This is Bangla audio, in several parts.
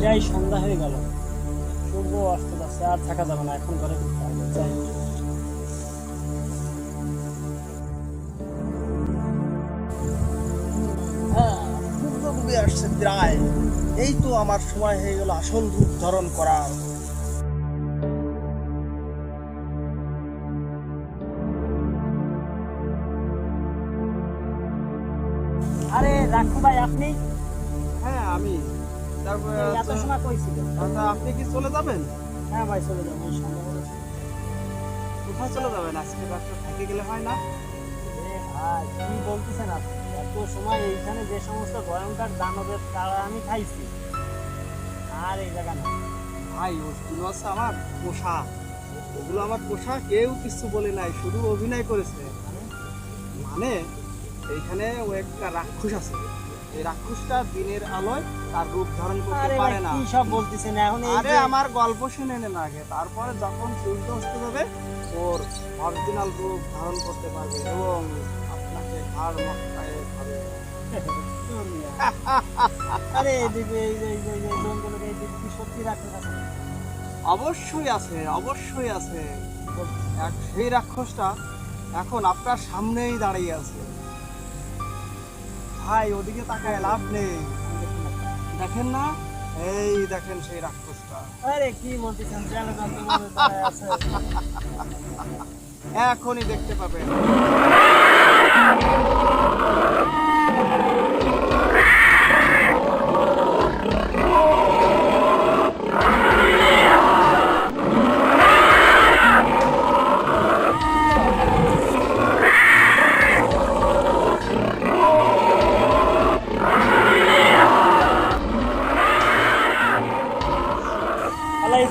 প্রায় সন্ধ্যা হয়ে গেল। সূর্য অস্ত যাচ্ছে আর থাকা যাবে না এখন ঘরে যাই হ্যাঁ আসছে প্রায় এই তো আমার সময় হয়ে গেল আসল রূপ ধারণ করার। আরে রাখু ভাই আপনি? হ্যাঁ আমি। তারপরে এত সময় কইছিলেন আচ্ছা, আপনি কি চলে যাবেন? হ্যাঁ ভাই চলে যাব কোথায় চলে যাবেন? আজকে রাত্রে থেকে গেলে হয় না? কি বলতেছেন আপনি? এত সময় এইখানে যে সমস্ত ভয়ঙ্কর দানবের তারা আমি খাইছি। আর এই জায়গা না। ভাই ওগুলো আছে আমার পোষা। ওগুলো আমার পোষা কেউ কিছু বলে নাই শুধু অভিনয় করেছে। মানে এইখানে ও একটা রাক্ষস আছে। এই রাক্ষসটা দিনের আলোয় তার রূপ ধারণ করতে পারে না। কি সব বলতেছেন? এখন আরে আমার গল্প শুনে নেন আগে তারপরে যখন সূর্য অস্ত যাবে ওর অরিজিনাল রূপ ধারণ করতে পারবে এবং আপনাকে ঘাড় মটকায় খাবে আরে এইদিকে এই যে জঙ্গলের এই দিকে কি সত্যি রাখতে আছে? অবশ্যই আছে অবশ্যই আছে। এক সেই রাক্ষসটা এখন আপনার সামনেই দাঁড়িয়ে আছে। ভাই ওদিকে তাকায় লাভ নেই। দেখেন না? এই দেখেন সেই রাক্ষসটা। আরে কি বলতেছেন এখনই দেখতে পাবেন।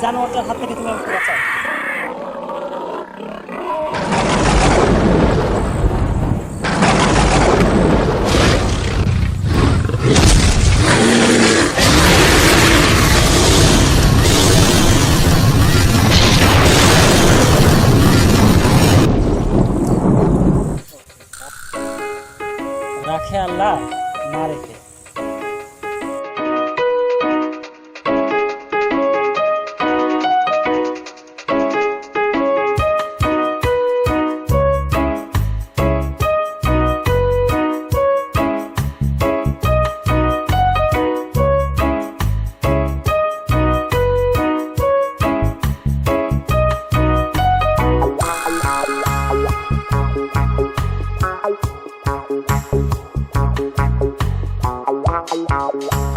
জানোয়ারটার হাত থেকে তুমি আমাকে বাঁচাও। রাখে আল্লাহ না Thank you.